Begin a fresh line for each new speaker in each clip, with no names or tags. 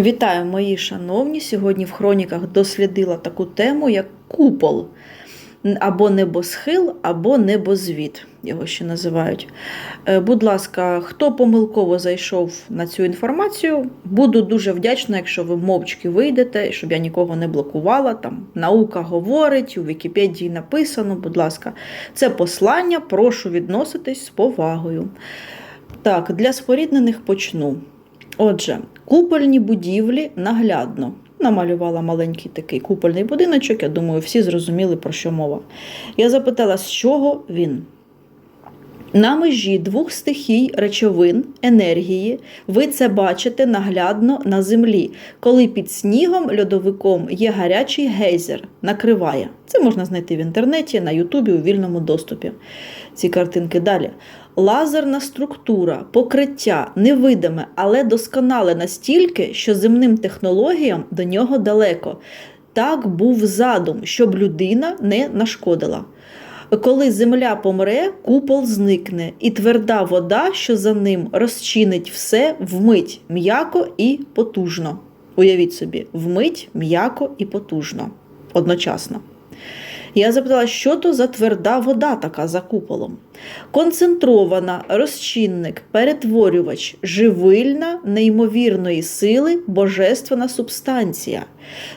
Вітаю, мої шановні! Сьогодні в хроніках дослідила таку тему, як купол, або небосхил, або небозвід, його ще називають. Е, Будь ласка, хто помилково зайшов на цю інформацію, буду дуже вдячна, якщо ви мовчки вийдете, щоб я нікого не блокувала. Там наука говорить, у Вікіпедії написано, будь ласка, це послання, прошу відноситись з повагою. Так, для споріднених почну. Отже, купольні будівлі наглядно. Намалювала маленький такий купольний будиночок, я думаю, всі зрозуміли, про що мова. Я запитала, з чого він. На межі двох стихій речовин, енергії, ви це бачите наглядно на землі, коли під снігом льодовиком є гарячий гейзер, накриває. Це можна знайти в інтернеті, на Ютубі у вільному доступі. Ці картинки далі. Лазерна структура, покриття невидиме, але досконале настільки, що земним технологіям до нього далеко. Так був задум, щоб людина не нашкодила. Коли земля помре, купол зникне, і тверда вода, що за ним розчинить все вмить, м'яко і потужно. Уявіть собі, вмить, м'яко і потужно одночасно. Я запитала, що то за тверда вода така за куполом. Концентрована, розчинник, перетворювач, живильна, неймовірної сили, божественна субстанція.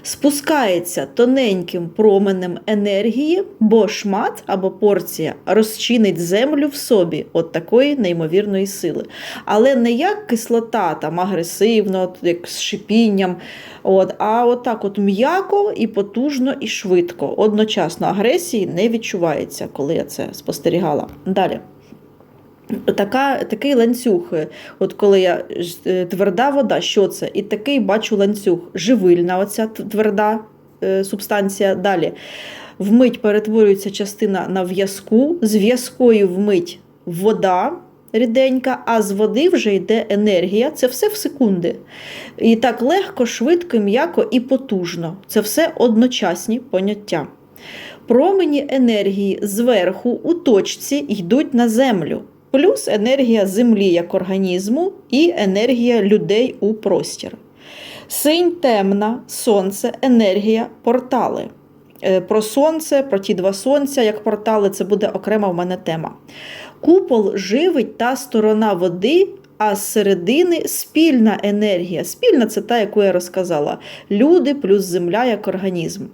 Спускається тоненьким променем енергії, бо шмат або порція розчинить землю в собі от такої неймовірної сили. Але не як кислота, там агресивно, як з шипінням, от, а от от м'яко і потужно і швидко. Одночасно агресії не відчувається, коли я це спостерігала. Далі. Така, Такий ланцюг, от коли я е, тверда вода, що це? І такий бачу ланцюг, живильна, оця тверда е, субстанція. Далі вмить перетворюється частина на в'язку, з в'язкою вмить вода ріденька, а з води вже йде енергія. Це все в секунди. І так легко, швидко, м'яко і потужно. Це все одночасні поняття. Промені енергії зверху у точці йдуть на землю плюс енергія Землі як організму і енергія людей у простір. Синь темна, сонце, енергія, портали. Е, про сонце, про ті два сонця, як портали, це буде окрема в мене тема. Купол живить та сторона води, а з середини спільна енергія. Спільна це та, яку я розказала. Люди плюс земля як організм.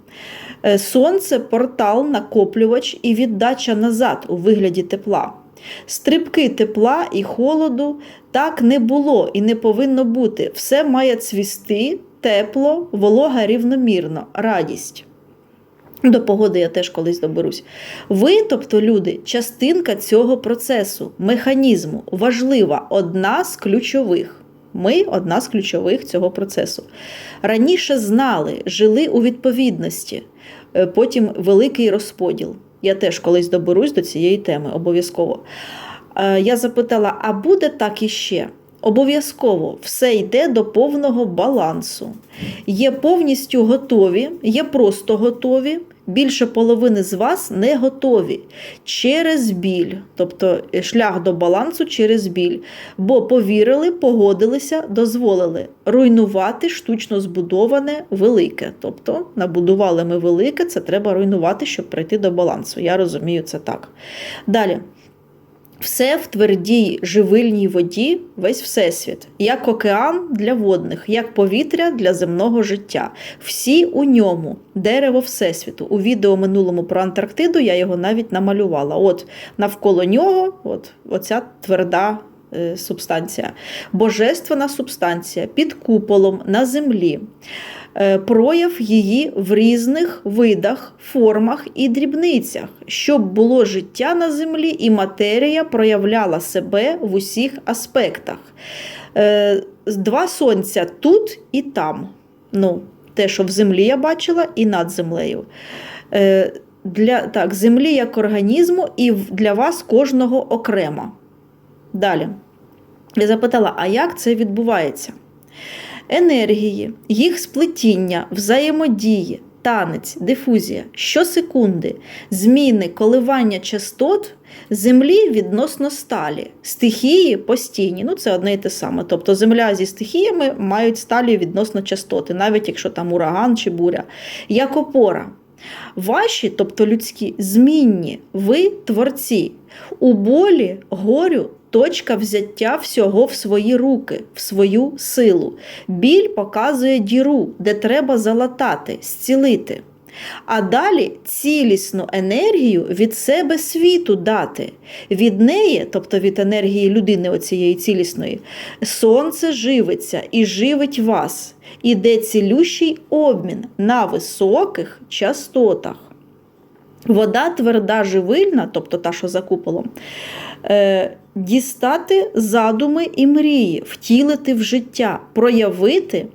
Е, сонце портал, накоплювач і віддача назад у вигляді тепла. Стрибки тепла і холоду так не було і не повинно бути. Все має цвісти, тепло, волога рівномірно, радість. До погоди я теж колись доберусь. Ви, тобто люди, частинка цього процесу, механізму, важлива, одна з ключових. Ми одна з ключових цього процесу. Раніше знали, жили у відповідності, е, потім великий розподіл. Я теж колись доберусь до цієї теми, обов'язково. Е, я запитала: а буде так іще? Обов'язково все йде до повного балансу. Є повністю готові, є просто готові. Більше половини з вас не готові через біль, тобто шлях до балансу через біль. Бо повірили, погодилися, дозволили руйнувати штучно збудоване велике. Тобто набудували ми велике, це треба руйнувати, щоб прийти до балансу. Я розумію це так. Далі. Все в твердій живильній воді, весь всесвіт, як океан для водних, як повітря для земного життя. Всі у ньому, дерево Всесвіту. У відео минулому про Антарктиду я його навіть намалювала. От навколо нього, от оця тверда е, субстанція, божественна субстанція під куполом на землі. Е, прояв її в різних видах, формах і дрібницях, щоб було життя на землі і матерія проявляла себе в усіх аспектах. Е, два сонця тут і там. Ну, Те, що в землі я бачила, і над землею. Е, для так, Землі як організму, і для вас кожного окремо. Далі. Я запитала, а як це відбувається? Енергії, їх сплетіння, взаємодії танець, дифузія, щосекунди, зміни коливання частот землі відносно сталі, стихії постійні. Ну, це одне і те саме. Тобто земля зі стихіями мають сталі відносно частоти, навіть якщо там ураган чи буря, як опора. Ваші, тобто людські, змінні, ви творці. У болі, горю точка взяття всього в свої руки, в свою силу. Біль показує діру, де треба залатати, зцілити. А далі цілісну енергію від себе світу дати. Від неї, тобто від енергії людини, оцієї цілісної, сонце живиться і живить вас. Іде цілющий обмін на високих частотах. Вода тверда живильна, тобто та, що за куполом, е, дістати задуми і мрії, втілити в життя, проявити,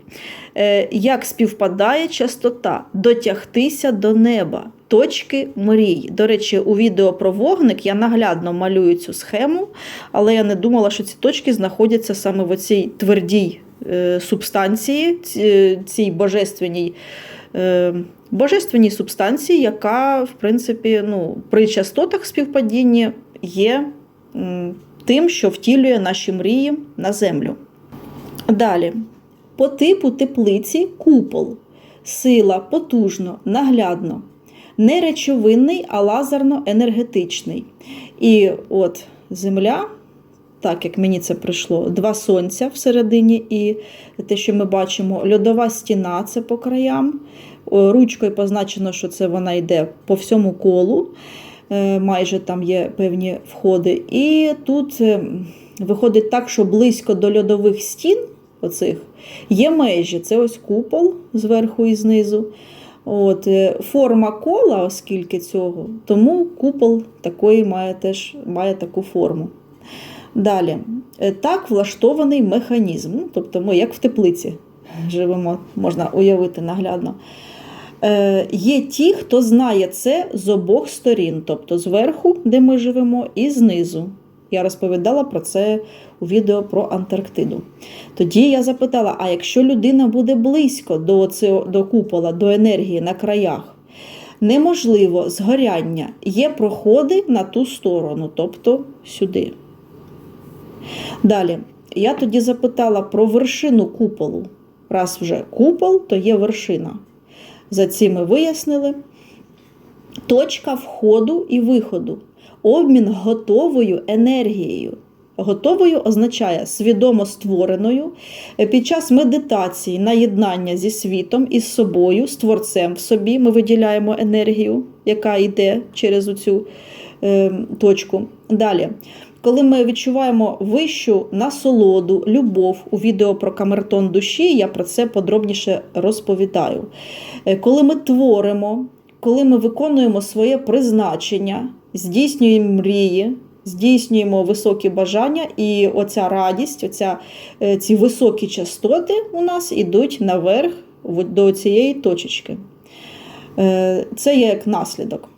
е, як співпадає частота, дотягтися до неба, точки мрій. До речі, у відео про вогник я наглядно малюю цю схему, але я не думала, що ці точки знаходяться саме в оцій твердій субстанції, цій божественній. е, Божественній субстанції, яка, в принципі, ну, при частотах співпадіння є тим, що втілює наші мрії на землю. Далі, по типу теплиці купол. Сила потужно, наглядно. Не речовинний, а лазерно-енергетичний. І от земля, так як мені це прийшло, два сонця всередині, і те, що ми бачимо, льодова стіна це по краям. Ручкою позначено, що це вона йде по всьому колу. Е, Майже там є певні входи. І тут е, виходить так, що близько до льодових стін оцих є межі. Це ось купол зверху і знизу. От, е, форма кола, оскільки цього, тому купол такої має теж має таку форму. Далі, Е, так влаштований механізм, тобто ми як в теплиці живемо, можна уявити наглядно. Е, Є ті, хто знає це з обох сторін, тобто зверху, де ми живемо, і знизу. Я розповідала про це у відео про Антарктиду. Тоді я запитала: а якщо людина буде близько до, цього, до купола, до енергії на краях, неможливо згоряння, є проходи на ту сторону, тобто сюди. Далі, я тоді запитала про вершину куполу. Раз вже купол, то є вершина. За цим ми вияснили. Точка входу і виходу. Обмін готовою енергією. Готовою означає свідомо створеною під час медитації на єднання зі світом із собою, з творцем в собі. Ми виділяємо енергію, яка йде через оцю е, точку. Далі, коли ми відчуваємо вищу насолоду, любов у відео про камертон душі, я про це подробніше розповідаю. Е, Коли ми творимо, коли ми виконуємо своє призначення, здійснюємо мрії, здійснюємо високі бажання, і оця радість, оця, е, ці високі частоти у нас йдуть наверх до цієї точечки. Е, Це є як наслідок.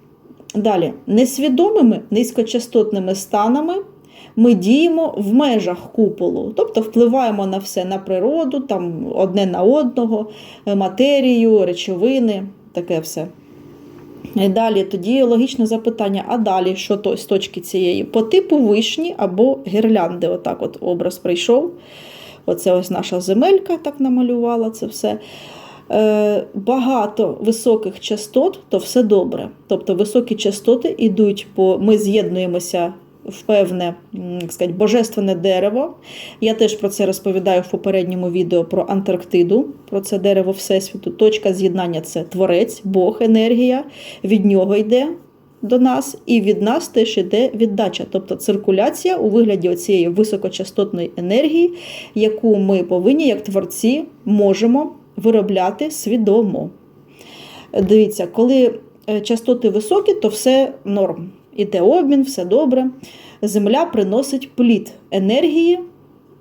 Далі, несвідомими низькочастотними станами ми діємо в межах куполу, тобто впливаємо на все, на природу, там одне на одного, е, матерію, речовини, таке все. І далі тоді логічне запитання: а далі що то з точки цієї? По типу вишні або гірлянди. Отак от образ прийшов. Оце ось наша земелька так намалювала це все. Е, Багато високих частот, то все добре. Тобто високі частоти йдуть по. Ми з'єднуємося в певне як сказати, божественне дерево. Я теж про це розповідаю в попередньому відео про Антарктиду, про це дерево Всесвіту. Точка з'єднання це творець, Бог, енергія. Від нього йде до нас, і від нас теж йде віддача, тобто циркуляція у вигляді цієї високочастотної енергії, яку ми повинні, як творці, можемо виробляти свідомо. Дивіться, коли е, частоти високі, то все норм. Іде обмін, все добре. Земля приносить плід енергії,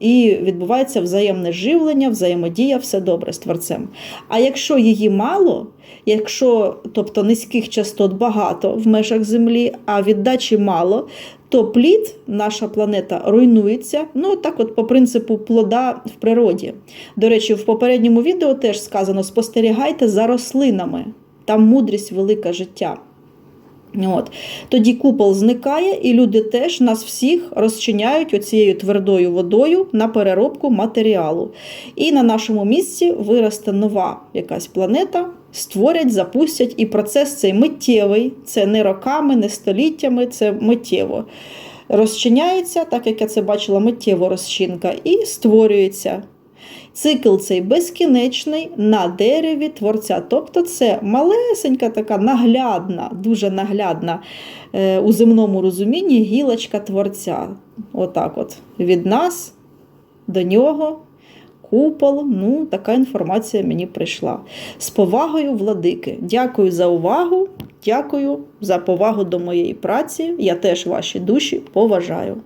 і відбувається взаємне живлення, взаємодія, все добре з творцем. А якщо її мало, якщо тобто низьких частот багато в межах Землі, а віддачі мало, то плід, наша планета руйнується. Ну так, от по принципу плода в природі. До речі, в попередньому відео теж сказано: спостерігайте за рослинами. там мудрість велика життя. От. Тоді купол зникає, і люди теж нас всіх розчиняють оцією твердою водою на переробку матеріалу. І на нашому місці виросте нова якась планета, створять, запустять, і процес цей миттєвий, це не роками, не століттями, це миттєво. Розчиняється, так як я це бачила, миттєво розчинка, і створюється. Цикл цей безкінечний на дереві творця. Тобто це малесенька така наглядна, дуже наглядна е, у земному розумінні гілочка творця. Отак от. Від нас до нього. Купол, ну, така інформація мені прийшла. З повагою, владики. Дякую за увагу, дякую за повагу до моєї праці. Я теж ваші душі поважаю.